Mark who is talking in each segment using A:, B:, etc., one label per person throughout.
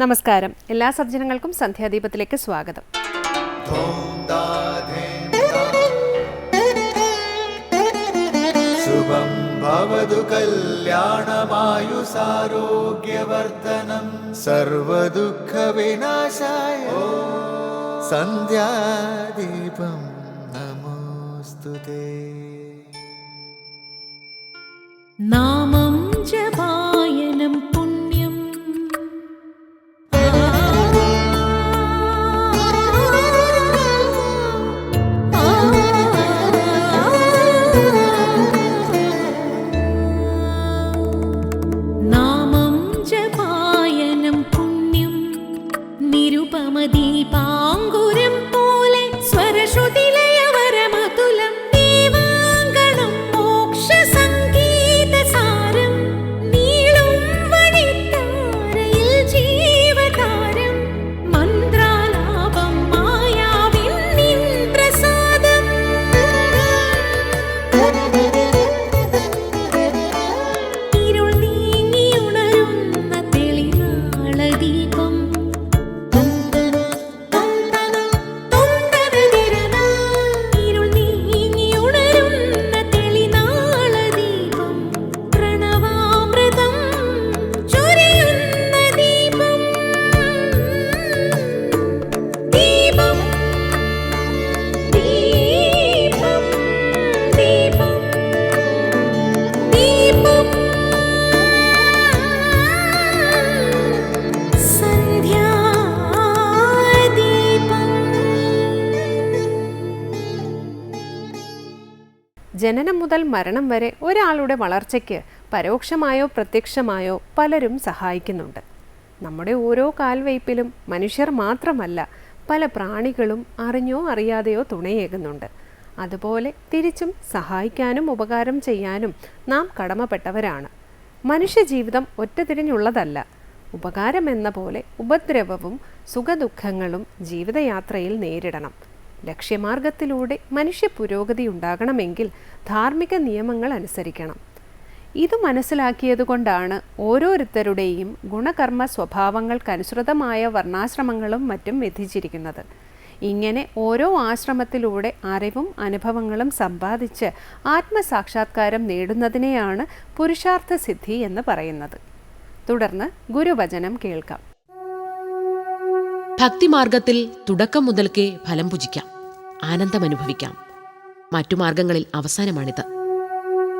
A: നമസ്കാരം. എല്ലാ സജ്ജനങ്ങൾക്കും സന്ധ്യാദീപത്തിലേക്ക് സ്വാഗതം.
B: ശുഭം ഭവതു കല്യാണമായുസാരോഗ്യവർദ്ധനം. സർവദുഃഖവിനാശായ സന്ധ്യാദീപം നമോസ്തുതേ
C: നാമം ജപായനം
A: दीपा മുതൽ മരണം വരെ ഒരാളുടെ വളർച്ചയ്ക്ക് പരോക്ഷമായോ പ്രത്യക്ഷമായോ പലരും സഹായിക്കുന്നുണ്ട്. നമ്മുടെ ഓരോ കാൽവയ്പിലും മനുഷ്യർ മാത്രമല്ല പല പ്രാണികളും അറിഞ്ഞോ അറിയാതെയോ തുണയേകുന്നുണ്ട്. അതുപോലെ തിരിച്ചും സഹായിക്കാനും ഉപകാരം ചെയ്യാനും നാം കടമപ്പെട്ടവരാണ്. മനുഷ്യജീവിതം ഒറ്റതിരിഞ്ഞുള്ളതല്ല. ഉപകാരം എന്ന പോലെ ഉപദ്രവവും സുഖദുഃഖങ്ങളും ജീവിതയാത്രയിൽ നേരിടണം. ലക്ഷ്യമാർഗത്തിലൂടെ മനുഷ്യ പുരോഗതി ഉണ്ടാകണമെങ്കിൽ ധാർമ്മിക നിയമങ്ങൾ അനുസരിക്കണം. ഇത് മനസ്സിലാക്കിയതുകൊണ്ടാണ് ഓരോരുത്തരുടെയും ഗുണകർമ്മ സ്വഭാവങ്ങൾക്കനുസൃതമായ വർണാശ്രമങ്ങളും മറ്റും വിധിച്ചിരിക്കുന്നത്. ഇങ്ങനെ ഓരോ ആശ്രമത്തിലൂടെ അറിവും അനുഭവങ്ങളും സമ്പാദിച്ച് ആത്മസാക്ഷാത്കാരം നേടുന്നതിനെയാണ് പുരുഷാർത്ഥ സിദ്ധി എന്ന് പറയുന്നത്. തുടർന്ന് ഗുരുവചനം കേൾക്കാം.
D: ഭക്തിമാർഗത്തിൽ തുടക്കം മുതൽക്കേ ഫലം പുജിക്കാം ആനന്ദമനുഭവിക്കാം മറ്റു മാർഗങ്ങളിൽ അവസാനമാണിത്.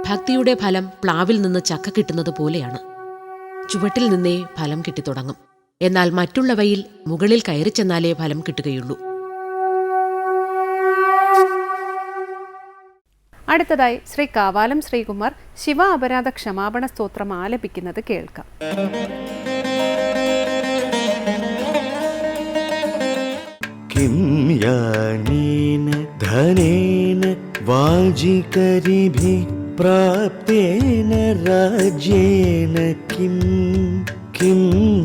D: ഭക്തിയുടെ ഫലം പ്ലാവിൽ നിന്ന് ചക്ക കിട്ടുന്നത് പോലെയാണ്. ചുവട്ടിൽ നിന്നേ ഫലം കിട്ടിത്തുടങ്ങും എന്നാൽ മറ്റുള്ളവയിൽ മുകളിൽ കയറി ചെന്നാലേ ഫലം കിട്ടുകയുള്ളൂ.
A: അടുത്തതായി ശ്രീ കാവാലം ശ്രീകുമാർ ശിവ അപരാധ ക്ഷമാപണ സ്തോത്രം ആലപിക്കുന്നത് കേൾക്കാം.
B: किं यानेन धनेन वाजिकरिभिः प्राप्तेन राज्येन किं किं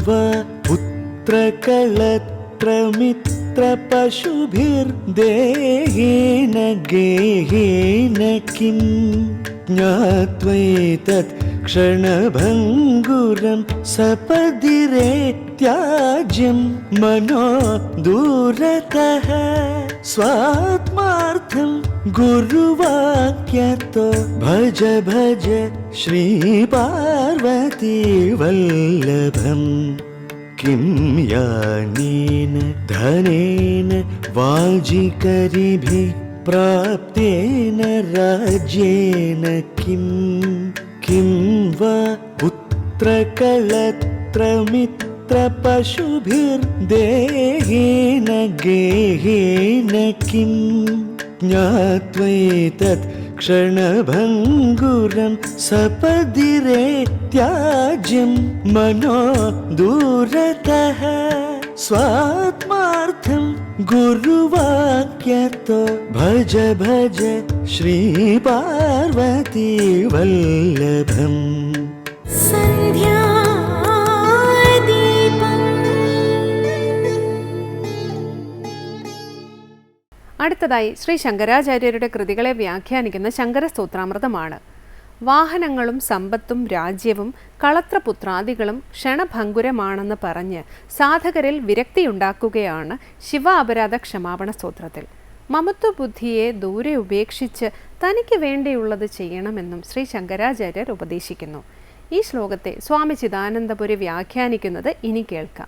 B: वा पुत्रकलत्रमित्रपशुभिर्देहेन गेहेन किं ज्ञात्वैतत् क्षणभङ्गुरं सपदिरे त्याज्यं मनो दूरतः स्वात्मार्थं गुरुवाक्यतो भज भज श्रीपार्वती वल्लभम् किं यानेन धनेन वाजिकरिभिः प्राप्तेन राज्येन किं किं वा पुत्रकलत्रमित्रपशुभिर्देहेन गेहेन किं ज्ञात्वैतत् क्षणभङ्गुरं सपदिरे त्याज्यं मनो दूरतः स्वात्मार्थं गुरुवाक्यतो भज भज श्रीपार्वती वल्लभम्
A: അടുത്തതായി ശ്രീ ശങ്കരാചാര്യരുടെ കൃതികളെ വ്യാഖ്യാനിക്കുന്ന ശങ്കര സ്തോത്രാമൃതമാണ് വാഹനങ്ങളും സമ്പത്തും രാജ്യവും കളത്രപുത്രാദികളും ക്ഷണഭങ്കുരമാണെന്ന് പറഞ്ഞ് സാധകരിൽ വിരക്തിയുണ്ടാക്കുകയാണ് ശിവ അപരാധ ക്ഷമാപണ സ്തോത്രത്തിൽ. മമത്വ ബുദ്ധിയെ ദൂരെ ഉപേക്ഷിച്ച് തനിക്ക് വേണ്ടിയുള്ളത് ചെയ്യണമെന്നും ശ്രീ ശങ്കരാചാര്യർ ഉപദേശിക്കുന്നു. ഈ ശ്ലോകത്തെ സ്വാമി ചിദാനന്ദപുരി വ്യാഖ്യാനിക്കുന്നത് ഇനി കേൾക്കാം.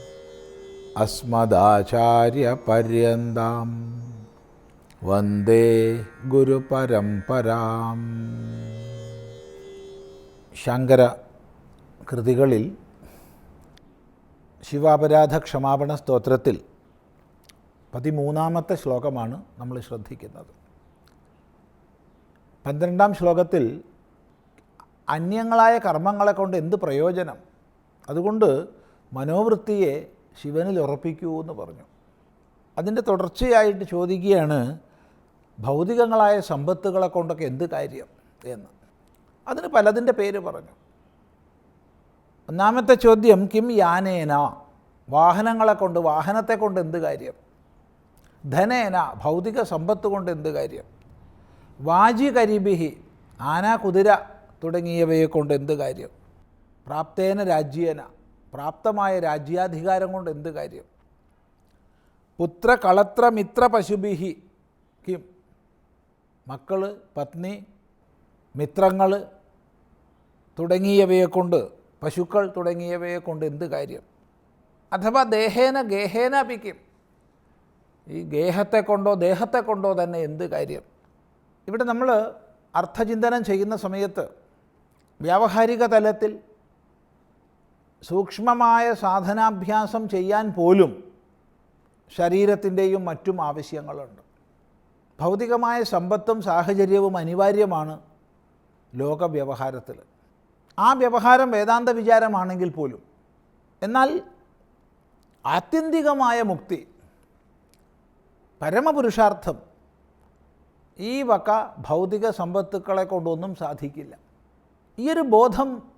E: അസ്മദാചാര്യപര്യന്താം. വന്ദേ ഗുരുപരംപരാം ശങ്കര കൃതികളിൽ ശിവാപരാധ ക്ഷമാപണ സ്തോത്രത്തിൽ പതിമൂന്നാമത്തെ ശ്ലോകമാണ് നമ്മൾ ശ്രദ്ധിക്കുന്നത്. പന്ത്രണ്ടാം ശ്ലോകത്തിൽ അന്യങ്ങളായ കർമ്മങ്ങളെ കൊണ്ട് എന്ത് പ്രയോജനം? അതുകൊണ്ട് മനോവൃത്തിയെ ശിവനിൽ ഉറപ്പിക്കൂ എന്ന് പറഞ്ഞു. അതിന്റെ തുടർച്ചയായിട്ട് ചോദിക്കുകയാണ് ഭൗതികങ്ങളായ സമ്പത്തുകളെ കൊണ്ടൊക്കെ എന്ത് കാര്യം? എന്ന്. അതിന് പലതിന്റെ പേര് പറഞ്ഞു. ഒന്നാമത്തെ ചോദ്യം കിം യാനേന? വാഹനങ്ങളെ കൊണ്ട് വാഹനത്തെ കൊണ്ട് എന്ത് കാര്യം? ധനേന? ഭൗതിക സമ്പത്ത് കൊണ്ട് എന്ത് കാര്യം? വാജി കരിബിഹി? ആന കുതിര തുടങ്ങിയവയെ കൊണ്ട് എന്ത് കാര്യം? പ്രാപ്തേന രാജ്യേന? പ്രാപ്തമായ രാജ്യാധികാരം കൊണ്ട് എന്ത് കാര്യം? പുത്ര കളത്ര മിത്ര പശുബിഹി കിം. മക്കൾ പത്നി മിത്രങ്ങൾ തുടങ്ങിയവയെ കൊണ്ട് പശുക്കൾ തുടങ്ങിയവയെ കൊണ്ട് എന്ത് കാര്യം? അഥവാ ദേഹേന ഗേഹേന പിക്കും ഈ ഗേഹത്തെ കൊണ്ടോ ദേഹത്തെ കൊണ്ടോ തന്നെ എന്ത് കാര്യം? ഇവിടെ നമ്മൾ അർത്ഥചിന്തനം ചെയ്യുന്ന സമയത്ത് വ്യാവഹാരിക തലത്തിൽ സൂക്ഷ്മമായ സാധനാഭ്യാസം ചെയ്യാൻ പോലും ശരീരത്തിന്റെയും മറ്റും ആവശ്യങ്ങളുണ്ട്. ഭൗതികമായ സമ്പത്തും സാഹചര്യവും അനിവാര്യമാണ് ലോകവ്യവഹാരത്തിൽ ആ വ്യവഹാരം വേദാന്ത വിചാരമാണെങ്കിൽ പോലും. എന്നാൽ ആത്യന്തികമായ മുക്തി പരമപുരുഷാർത്ഥം ഈ വക ഭൗതിക സമ്പത്തുക്കളെ കൊണ്ടൊന്നും സാധിക്കില്ല. ഈ ഒരു ബോധം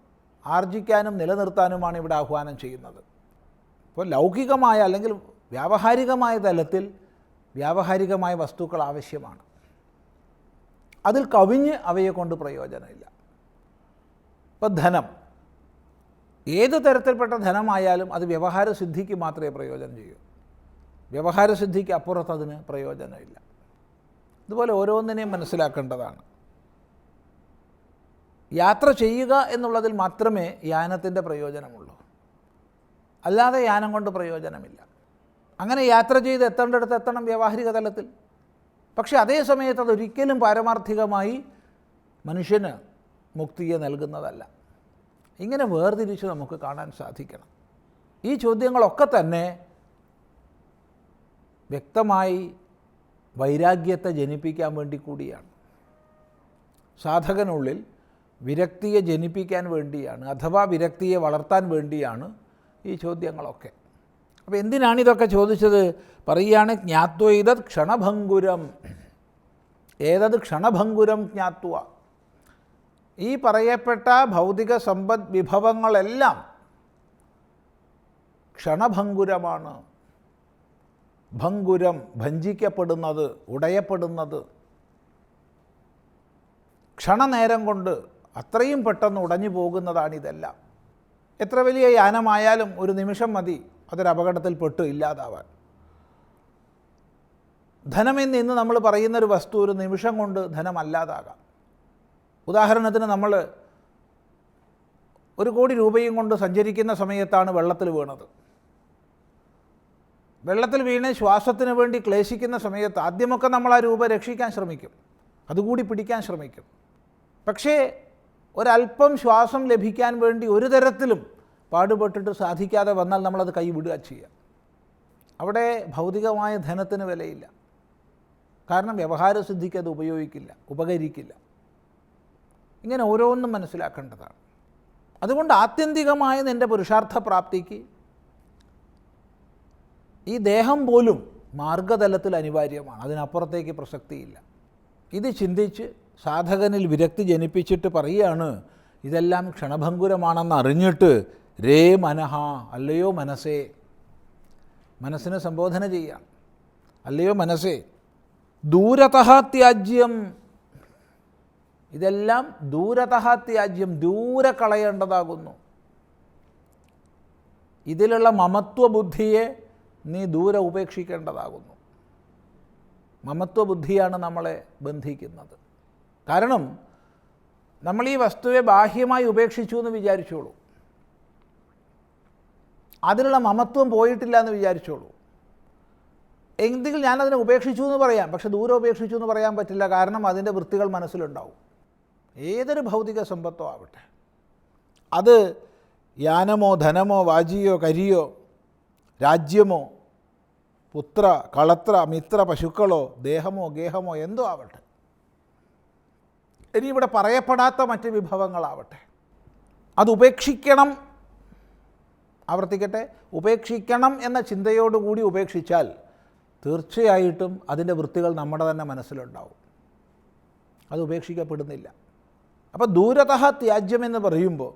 E: ആർജിക്കാനും നിലനിർത്താനുമാണ് ഇവിടെ ആഹ്വാനം ചെയ്യുന്നത്. ഇപ്പോൾ ലൗകികമായ അല്ലെങ്കിൽ വ്യാവഹാരികമായ തലത്തിൽ വ്യാവഹാരികമായ വസ്തുക്കൾ ആവശ്യമാണ്. അതിൽ കവിഞ്ഞ് അവയെ കൊണ്ട് പ്രയോജനമില്ല. ഇപ്പം ധനം. ഏത് തരത്തിൽപ്പെട്ട ധനമായാലും അത് വ്യവഹാര സിദ്ധിക്ക് മാത്രമേ പ്രയോജനം ചെയ്യൂ. വ്യവഹാര സിദ്ധിക്ക് അപ്പുറത്ത് അതിന് പ്രയോജനമില്ല. ഇതുപോലെ ഓരോന്നിനെയും മനസ്സിലാക്കേണ്ടതാണ്. യാത്ര ചെയ്യുക എന്നുള്ളതിൽ മാത്രമേ യാനത്തിന്റെ പ്രയോജനമുള്ളൂ. അല്ലാതെ യാനം കൊണ്ട് പ്രയോജനമില്ല. അങ്ങനെ യാത്ര ചെയ്ത് എത്തേണ്ടടുത്ത് എത്തണം വ്യാവഹാരിക തലത്തിൽ. പക്ഷേ അതേ സമയത്ത് അതൊരിക്കലും പാരമാർത്ഥികമായി മനുഷ്യന് മുക്തിയെ നൽകുന്നതല്ല. ഇങ്ങനെ വേർതിരിച്ച് നമുക്ക് കാണാൻ സാധിക്കണം. ഈ ചോദ്യങ്ങളൊക്കെ തന്നെ വ്യക്തമായി വൈരാഗ്യത്തെ ജനിപ്പിക്കാൻ വേണ്ടി കൂടിയാണ്. സാധകനുള്ളിൽ വിരക്തിയെ ജനിപ്പിക്കാൻ വേണ്ടിയാണ് അഥവാ വിരക്തിയെ വളർത്താൻ വേണ്ടിയാണ് ഈ ചോദ്യങ്ങളൊക്കെ. അപ്പോൾ എന്തിനാണ് ഇതൊക്കെ ചോദിച്ചത്? പറയുകയാണ് ജ്ഞാത്വൈതത് ക്ഷണഭങ്കുരം. ഏതത് ക്ഷണഭങ്കുരം ജ്ഞാത്വ? ഈ പറയപ്പെട്ട ഭൗതിക സമ്പദ് വിഭവങ്ങളെല്ലാം ക്ഷണഭങ്കുരമാണ്. ഭങ്കുരം ഭഞ്ചിക്കപ്പെടുന്നത് ഉടയപ്പെടുന്നത്. ക്ഷണനേരം കൊണ്ട് അത്രയും പെട്ടെന്ന് ഉടഞ്ഞു പോകുന്നതാണിതെല്ലാം എത്ര വലിയ യാനമായാലും ഒരു നിമിഷം മതി അതൊരു അപകടത്തിൽപ്പെട്ട് ഇല്ലാതാവാൻ. ധനമെന്ന് ഇന്ന് നമ്മൾ പറയുന്നൊരു വസ്തു ഒരു നിമിഷം കൊണ്ട് ധനമല്ലാതാകാം. ഉദാഹരണത്തിന് നമ്മൾ ഒരു കോടി രൂപയും കൊണ്ട് സഞ്ചരിക്കുന്ന സമയത്താണ് വെള്ളത്തിൽ വീണത്. വെള്ളത്തിൽ വീണ് ശ്വാസത്തിന് വേണ്ടി ക്ലേശിക്കുന്ന സമയത്ത് ആദ്യമൊക്കെ നമ്മൾ ആ രൂപ രക്ഷിക്കാൻ ശ്രമിക്കും. അതുകൂടി പിടിക്കാൻ ശ്രമിക്കും. പക്ഷേ ഒരല്പം ശ്വാസം ലഭിക്കാൻ വേണ്ടി ഒരു തരത്തിലും പാടുപെട്ടിട്ട് സാധിക്കാതെ വന്നാൽ നമ്മളത് കൈവിടുക ചെയ്യുക അവിടെ ഭൗതികമായ ധനത്തിന് വിലയില്ല. കാരണം വ്യവഹാരസിദ്ധിക്ക് അത് ഉപയോഗിക്കില്ല ഉപകരിക്കില്ല. ഇങ്ങനെ ഓരോന്നും മനസ്സിലാക്കേണ്ടതാണ്. അതുകൊണ്ട് ആത്യന്തികമായ നിന്റെ പുരുഷാർത്ഥ പ്രാപ്തിക്ക് ഈ ദേഹം പോലും മാർഗതലത്തിൽ അനിവാര്യമാണ്. അതിനപ്പുറത്തേക്ക് പ്രസക്തിയില്ല. ഇത് ചിന്തിച്ച് സാധകനിൽ വിരക്തി ജനിപ്പിച്ചിട്ട് പറയുകയാണ് ഇതെല്ലാം ക്ഷണഭങ്കുരമാണെന്ന് അറിഞ്ഞിട്ട് രേ മനഹ അല്ലയോ മനസ്സേ? മനസ്സിനെ സംബോധന ചെയ്യാം. അല്ലയോ മനസ്സേ? ദൂരതഹാത്യാജ്യം. ഇതെല്ലാം ദൂരതഹാത്യാജ്യം ദൂരെ കളയേണ്ടതാകുന്നു. ഇതിലുള്ള മമത്വബുദ്ധിയെ നീ ദൂരെ ഉപേക്ഷിക്കേണ്ടതാകുന്നു. മമത്വബുദ്ധിയാണ് നമ്മളെ ബന്ധിക്കുന്നത്. കാരണം നമ്മൾ ഈ വസ്തുവെ ബാഹ്യമായി ഉപേക്ഷിച്ചു എന്ന് വിചാരിച്ചോളൂ. അതിനുള്ള മമത്വം പോയിട്ടില്ല എന്ന് വിചാരിച്ചോളൂ. എന്തെങ്കിലും ഞാനതിനെ ഉപേക്ഷിച്ചു എന്ന് പറയാം. പക്ഷെ ദൂരെ ഉപേക്ഷിച്ചു എന്ന് പറയാൻ പറ്റില്ല. കാരണം അതിന്റെ വൃത്തികൾ മനസ്സിലുണ്ടാവും. ഏതൊരു ഭൗതിക സമ്പത്തോ ആവട്ടെ. അത് യാനമോ ധനമോ വാജിയോ കരിയോ രാജ്യമോ പുത്ര കളത്ര മിത്ര പശുക്കളോ ദേഹമോ ഗേഹമോ എന്തോ ആവട്ടെ. ഇനി ഇവിടെ പറയപ്പെടാത്ത മറ്റ് വിഭവങ്ങളാവട്ടെ. അത് ഉപേക്ഷിക്കണം. ആവർത്തിക്കട്ടെ. ഉപേക്ഷിക്കണം എന്ന ചിന്തയോടുകൂടി ഉപേക്ഷിച്ചാൽ തീർച്ചയായിട്ടും അതിന്റെ വൃത്തികൾ നമ്മുടെ തന്നെ മനസ്സിലുണ്ടാവും. അത് ഉപേക്ഷിക്കപ്പെടുന്നില്ല. അപ്പോൾ ദൂരതഹ ത്യാജ്യമെന്ന് പറയുമ്പോൾ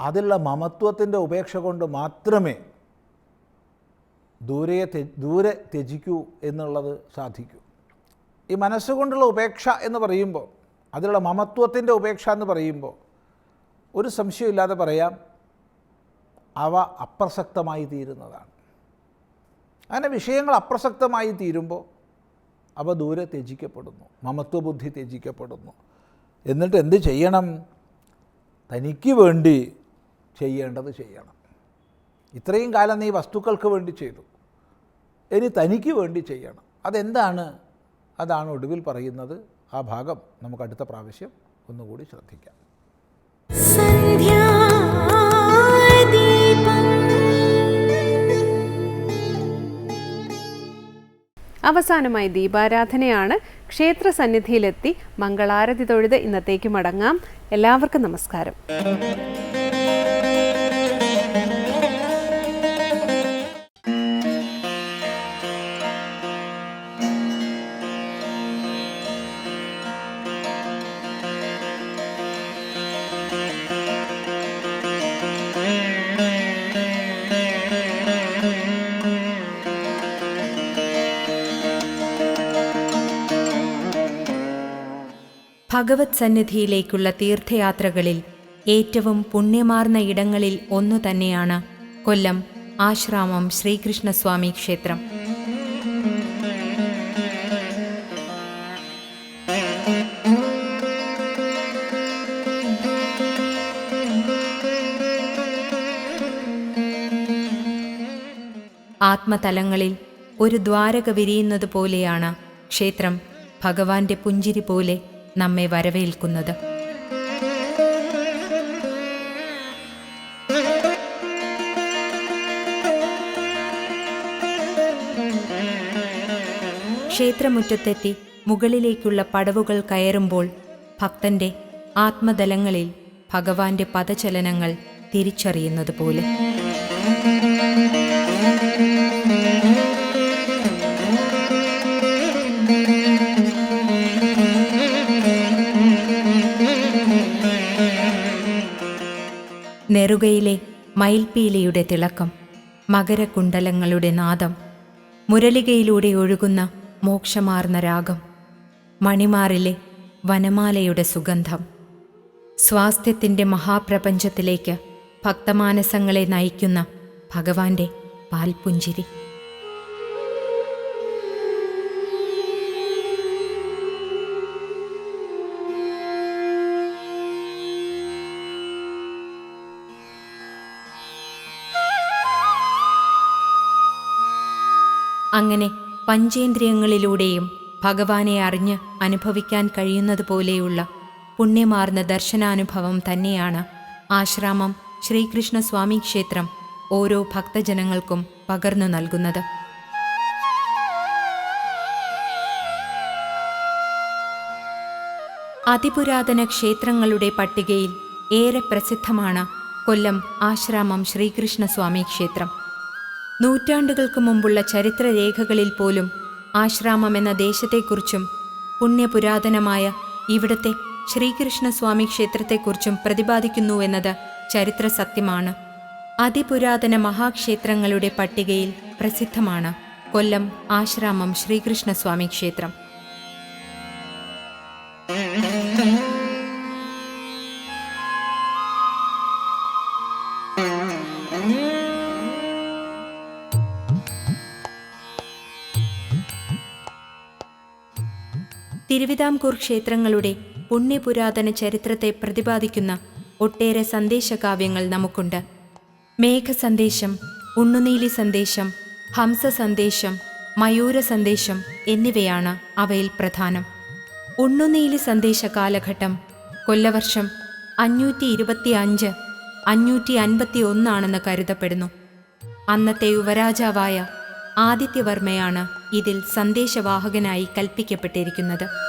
E: അതിലുള്ള മമത്വത്തിന്റെ ഉപേക്ഷ കൊണ്ട് മാത്രമേ ദൂരയെ ദൂരെ ത്യജിക്കൂ എന്നുള്ളത് സാധിക്കൂ. ഈ മനസ്സുകൊണ്ടുള്ള ഉപേക്ഷ എന്ന് പറയുമ്പോൾ അതിലുള്ള മമത്വത്തിന്റെ ഉപേക്ഷ എന്ന് പറയുമ്പോൾ ഒരു സംശയമില്ലാതെ പറയാം അവ അപ്രസക്തമായി തീരുന്നതാണ്. അങ്ങനെ വിഷയങ്ങൾ അപ്രസക്തമായി തീരുമ്പോൾ അവ ദൂരെ ത്യജിക്കപ്പെടുന്നു മമത്വബുദ്ധി ത്യജിക്കപ്പെടുന്നു. എന്നിട്ട് എന്ത് ചെയ്യണം? തനിക്ക് വേണ്ടി ചെയ്യേണ്ടത് ചെയ്യണം. ഇത്രയും കാലം നീ വസ്തുക്കൾക്ക് വേണ്ടി ചെയ്തു. ഇനി തനിക്ക് വേണ്ടി ചെയ്യണം. അതെന്താണ്? അതാണ് ഒടുവിൽ പറയുന്നത്. ആ ഭാഗം നമുക്ക് അടുത്ത പ്രാവശ്യം ഒന്നുകൂടി ശ്രദ്ധിക്കാം.
A: അവസാനമായി ദീപാരാധനയാണ്. ക്ഷേത്ര സന്നിധിയിലെത്തി മംഗളാരതി തൊഴുത് ഇന്നത്തേക്ക് മടങ്ങാം. എല്ലാവർക്കും നമസ്കാരം.
F: ഭഗവത് സന്നിധിയിലേക്കുള്ള തീർത്ഥയാത്രകളിൽ ഏറ്റവും പുണ്യമാർന്ന ഇടങ്ങളിൽ ഒന്നു തന്നെയാണ് കൊല്ലം ആശ്രാമം ശ്രീകൃഷ്ണസ്വാമി ക്ഷേത്രം. ആത്മതലങ്ങളിൽ ഒരു ദ്വാരക വിരിയുന്നത് പോലെയാണ് ക്ഷേത്രം ഭഗവാന്റെ പുഞ്ചിരി പോലെ നമ്മെ വരവേൽക്കുന്നത്. ക്ഷേത്രമുറ്റത്തെത്തി മുകളിലേക്കുള്ള പടവുകൾ കയറുമ്പോൾ ഭക്തന്റെ ആത്മതലങ്ങളിൽ ഭഗവാന്റെ പദചലനങ്ങൾ തിരിച്ചറിയുന്നത് പോലെ. നെറുകയിലെ മയിൽപ്പീലിയുടെ തിളക്കം മകരകുണ്ടലങ്ങളുടെ നാദം മുരളികയിലൂടെ ഒഴുകുന്ന മോക്ഷമാർന്ന രാഗം മണിമാറിലെ വനമാലയുടെ സുഗന്ധം. സ്വാസ്ഥ്യത്തിന്റെ മഹാപ്രപഞ്ചത്തിലേക്ക് ഭക്തമാനസങ്ങളെ നയിക്കുന്ന ഭഗവാന്റെ പാൽപുഞ്ചിരി. അങ്ങനെ പഞ്ചേന്ദ്രിയങ്ങളിലൂടെയും ഭഗവാനെ അറിഞ്ഞ് അനുഭവിക്കാൻ കഴിയുന്നതുപോലെയുള്ള പുണ്യമാർന്ന ദർശനാനുഭവം തന്നെയാണ് ആശ്രാമം ശ്രീകൃഷ്ണസ്വാമി ക്ഷേത്രം ഓരോ ഭക്തജനങ്ങൾക്കും പകർന്നു നൽകുന്നത്. അതിപുരാതന ക്ഷേത്രങ്ങളുടെ പട്ടികയിൽ ഏറെ പ്രസിദ്ധമാണ് കൊല്ലം ആശ്രാമം ശ്രീകൃഷ്ണസ്വാമി ക്ഷേത്രം. നൂറ്റാണ്ടുകൾക്ക് മുമ്പുള്ള ചരിത്രരേഖകളിൽ പോലും ആശ്രാമം എന്ന ദേശത്തെക്കുറിച്ചും പുണ്യപുരാതനമായ ഇവിടത്തെ ശ്രീകൃഷ്ണസ്വാമി ക്ഷേത്രത്തെക്കുറിച്ചും പ്രതിപാദിക്കുന്നുവെന്നത് ചരിത്ര സത്യമാണ് അതിപുരാതന മഹാക്ഷേത്രങ്ങളുടെ പട്ടികയിൽ പ്രസിദ്ധമാണ് കൊല്ലം ആശ്രാമം ശ്രീകൃഷ്ണസ്വാമി ക്ഷേത്രം. തിരുവിതാംകൂർ ക്ഷേത്രങ്ങളുടെ പുണ്യപുരാതന ചരിത്രത്തെ പ്രതിപാദിക്കുന്ന ഒട്ടേറെ സന്ദേശകാവ്യങ്ങൾ നമുക്കുണ്ട്. മേഘസന്ദേശം ഉണ്ണുനീലി സന്ദേശം ഹംസ സന്ദേശം മയൂര സന്ദേശം എന്നിവയാണ് അവയിൽ പ്രധാനം. ഉണ്ണുനീലി സന്ദേശ കാലഘട്ടം കൊല്ലവർഷം അഞ്ഞൂറ്റി ഇരുപത്തി അഞ്ച് അഞ്ഞൂറ്റി അൻപത്തി ഒന്നാണെന്ന് കരുതപ്പെടുന്നു. അന്നത്തെ യുവരാജാവായ ആദിത്യവർമ്മയാണ് ഇതിൽ സന്ദേശവാഹകനായി കൽപ്പിക്കപ്പെട്ടിരിക്കുന്നത്.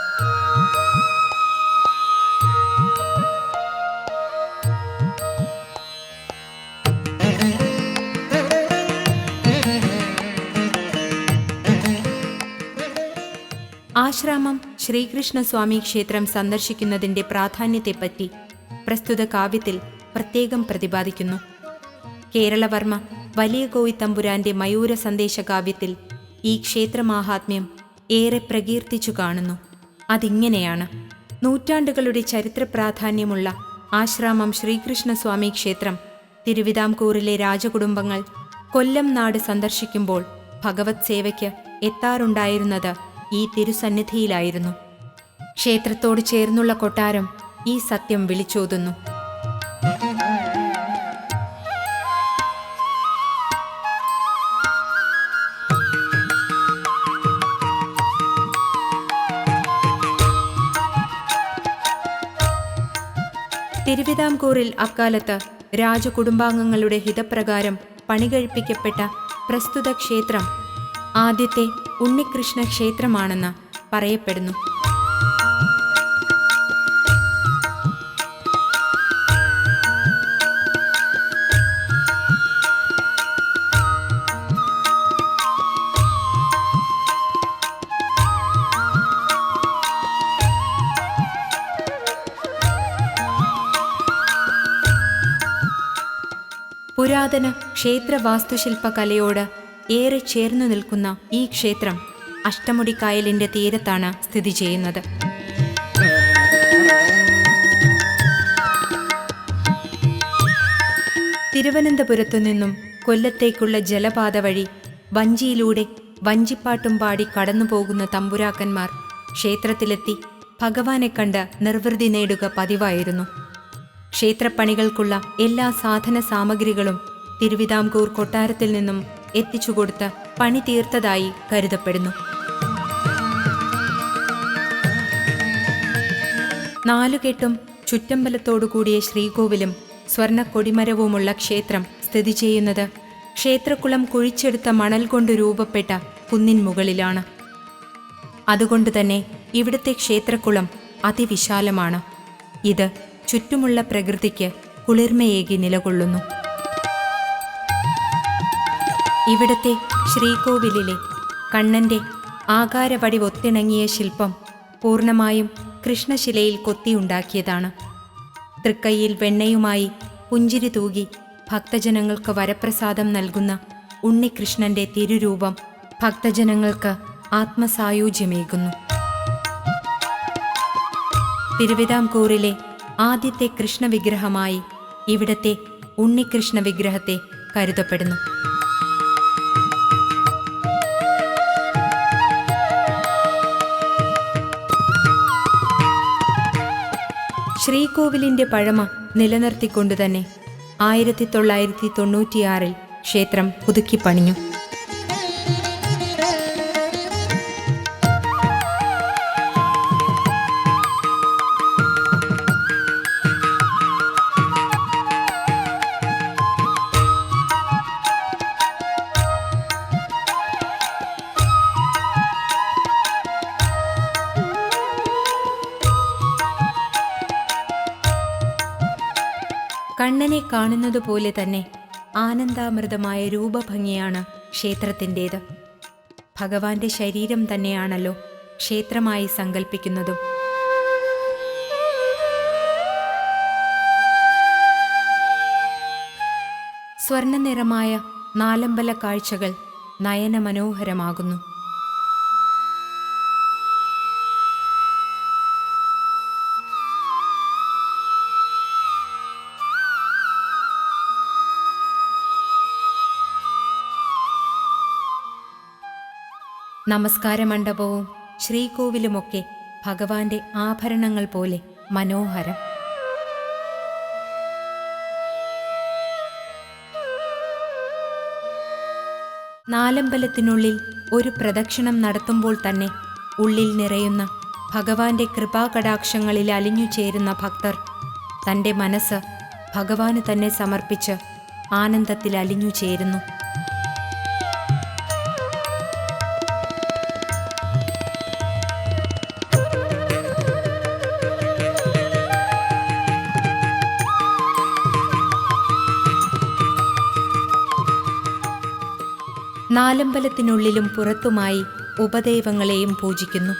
F: ആശ്രാമം ശ്രീകൃഷ്ണസ്വാമി ക്ഷേത്രം സന്ദർശിക്കുന്നതിന്റെ പ്രാധാന്യത്തെപ്പറ്റി പ്രസ്തുത കാവ്യത്തിൽ പ്രത്യേകം പ്രതിപാദിക്കുന്നു. കേരളവർമ്മ വലിയ കോയിത്തമ്പുരാന്റെ മയൂര സന്ദേശ കാവ്യത്തിൽ ഈ ക്ഷേത്രമാഹാത്മ്യം ഏറെ പ്രകീർത്തിച്ചു കാണുന്നു. അതിങ്ങനെയാണ്. നൂറ്റാണ്ടുകളുടെ ചരിത്ര പ്രാധാന്യമുള്ള ആശ്രാമം ശ്രീകൃഷ്ണസ്വാമി ക്ഷേത്രം തിരുവിതാംകൂറിലെ രാജകുടുംബങ്ങൾ കൊല്ലം നാട് സന്ദർശിക്കുമ്പോൾ ഭഗവത് സേവയ്ക്ക് എത്താറുണ്ടായിരുന്നത് ഈ തിരുസന്നിധിയിലായിരുന്നു. ക്ഷേത്രത്തോട് ചേർന്നുള്ള കൊട്ടാരം ഈ സത്യം വിളിച്ചോതുന്നു. തിരുവിതാംകൂറിൽ അക്കാലത്ത് രാജകുടുംബാംഗങ്ങളുടെ ഹിതപ്രകാരം പണികഴിപ്പിക്കപ്പെട്ട പ്രസ്തുത ക്ഷേത്രം ആദ്യത്തെ ഉണ്ണികൃഷ്ണ ക്ഷേത്രമാണെന്ന് പറയപ്പെടുന്നു. പുരാതന ക്ഷേത്ര വാസ്തുശില്പ കലയോട് ഏറെ ചേർന്നു നിൽക്കുന്ന ഈ ക്ഷേത്രം അഷ്ടമുടി കായലിന്റെ തീരത്താണ് സ്ഥിതി ചെയ്യുന്നത്. തിരുവനന്തപുരത്തു നിന്നും കൊല്ലത്തേക്കുള്ള ജലപാത വഴി വഞ്ചിയിലൂടെ വഞ്ചിപ്പാട്ടും പാടി കടന്നുപോകുന്ന തമ്പുരാക്കന്മാർ ക്ഷേത്രത്തിലെത്തി ഭഗവാനെ കണ്ട് നിർവൃതി നേടുക പതിവായിരുന്നു. ക്ഷേത്രപ്പണികൾക്കുള്ള എല്ലാ സാധന സാമഗ്രികളും തിരുവിതാംകൂർ കൊട്ടാരത്തിൽ നിന്നും എത്തിച്ചുകൊടുത്ത് പണി തീർത്തതായി കരുതപ്പെടുന്നു. നാലുകെട്ടും ചുറ്റമ്പലത്തോടുകൂടിയ ശ്രീകോവിലും സ്വർണ കൊടിമരവുമുള്ള ക്ഷേത്രം സ്ഥിതി ചെയ്യുന്നത് ക്ഷേത്രക്കുളം കുഴിച്ചെടുത്ത മണൽ കൊണ്ട് രൂപപ്പെട്ട കുന്നിൻ മുകളിലാണ് അതുകൊണ്ട് തന്നെ ഇവിടുത്തെ ക്ഷേത്രക്കുളം അതിവിശാലമാണ്. ഇത് ചുറ്റുമുള്ള പ്രകൃതിക്ക് കുളിർമയേകി നിലകൊള്ളുന്നു. ഇവിടത്തെ ശ്രീകോവിലിലെ കണ്ണന്റെ ആകാരവടിവൊത്തിണങ്ങിയ ശില്പം പൂർണമായും കൃഷ്ണശിലയിൽ കൊത്തിയുണ്ടാക്കിയതാണ്. തൃക്കൈയിൽ വെണ്ണയുമായി പുഞ്ചിരി തൂകി ഭക്തജനങ്ങൾക്ക് വരപ്രസാദം നൽകുന്ന ഉണ്ണികൃഷ്ണന്റെ തിരുരൂപം ഭക്തജനങ്ങൾക്ക് ആത്മസായുജ്യമേകുന്നു. തിരുവിതാംകൂറിലെ ആദ്യത്തെ കൃഷ്ണവിഗ്രഹമായി ഇവിടത്തെ ഉണ്ണികൃഷ്ണ വിഗ്രഹത്തെ കരുതപ്പെടുന്നു. ശ്രീകോവിലിന്റെ പഴമ നിലനിർത്തിക്കൊണ്ടുതന്നെ ആയിരത്തി തൊള്ളായിരത്തി തൊണ്ണൂറ്റിയാറിൽ ക്ഷേത്രം പുതുക്കി കണ്ണനെ കാണുന്നതുപോലെ തന്നെ ആനന്ദാമൃതമായ രൂപഭംഗിയാണ് ക്ഷേത്രത്തിന്റേത്. ഭഗവാന്റെ ശരീരം തന്നെയാണല്ലോ ക്ഷേത്രമായി സങ്കല്പിക്കുന്നതും സ്വർണനിറമായ നാലമ്പല കാഴ്ചകൾ നയനമനോഹരമാകുന്നു. നമസ്കാര മണ്ഡപവും ശ്രീകോവിലുമൊക്കെ ഭഗവാന്റെ ആഭരണങ്ങൾ പോലെ മനോഹരം. നാലമ്പലത്തിനുള്ളിൽ ഒരു പ്രദക്ഷിണം നടത്തുമ്പോൾ തന്നെ ഉള്ളിൽ നിറയുന്ന ഭഗവാന്റെ കൃപാകടാക്ഷങ്ങളിൽ അലിഞ്ഞു ചേരുന്ന ഭക്തർ തന്റെ മനസ്സ് ഭഗവാന് തന്നെ സമർപ്പിച്ച് ആനന്ദത്തിൽ അലിഞ്ഞു ചേരുന്നു നാലമ്പലത്തിനുള്ളിലും പുറത്തുമായി ഉപദേവങ്ങളെയും പൂജിക്കുന്നു.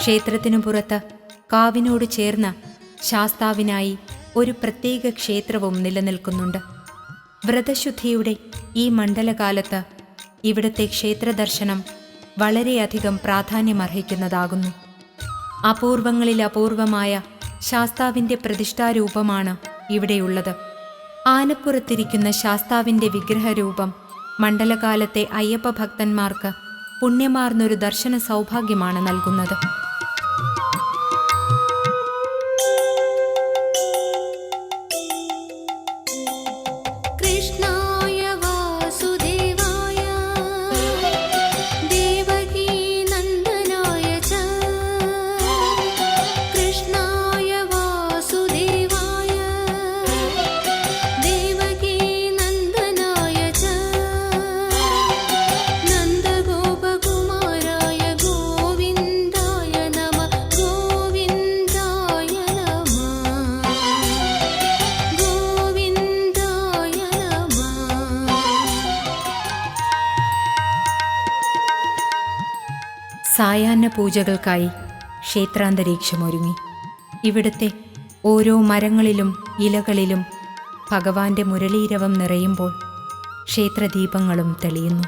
F: ക്ഷേത്രത്തിനു പുറത്ത് കാവിനോട് ചേർന്ന ശാസ്താവിനായി ഒരു പ്രത്യേക ക്ഷേത്രവും നിലനിൽക്കുന്നുണ്ട്. വ്രതശുദ്ധിയുടെ ഈ മണ്ഡലകാലത്ത് ഇവിടുത്തെ ക്ഷേത്രദർശനം വളരെയധികം പ്രാധാന്യമർഹിക്കുന്നതാകുന്നു. അപൂർവങ്ങളിൽ അപൂർവമായ ശാസ്താവിന്റെ പ്രതിഷ്ഠാരൂപമാണ് ഇവിടെയുള്ളത്. ആനപ്പുറത്തിരിക്കുന്ന ശാസ്താവിന്റെ വിഗ്രഹരൂപം മണ്ഡലകാലത്തെ അയ്യപ്പ ഭക്തന്മാർക്ക് പുണ്യമാർന്നൊരു ദർശന സൗഭാഗ്യമാണ് നൽകുന്നത്. സായാഹ്ന പൂജകൾക്കായി ക്ഷേത്രാന്തരീക്ഷമൊരുങ്ങി. ഇവിടുത്തെ ഓരോ മരങ്ങളിലും ഇലകളിലും ഭഗവാന്റെ മുരളീരവം നിറയുമ്പോൾ ക്ഷേത്രദീപങ്ങളും തെളിയുന്നു.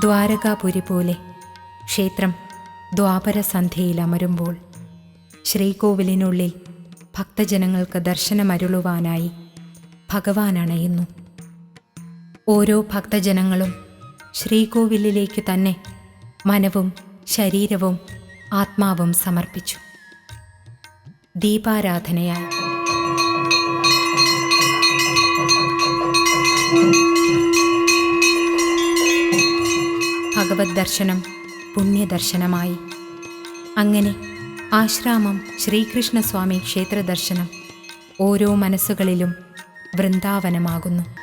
F: ദ്വാരകാപുരി പോലെ ക്ഷേത്രം ദ്വാപരസന്ധ്യയിൽ അമരുമ്പോൾ ശ്രീകോവിലിനുള്ളിൽ ഭക്തജനങ്ങൾക്ക് ദർശനമരുളുവാനായി ഭഗവാൻ അണയുന്നു ഓരോ ഭക്തജനങ്ങളും ശ്രീകോവിലിലേക്ക് തന്നെ മനവും ശരീരവും ആത്മാവും സമർപ്പിച്ചു. ദീപാരാധനയായി. ഭഗവത് ദർശനം പുണ്യദർശനമായി. അങ്ങനെ ആശ്രാമം ശ്രീകൃഷ്ണസ്വാമി ക്ഷേത്രദർശനം ഓരോ മനസ്സുകളിലും വൃന്ദാവനമാകുന്നു.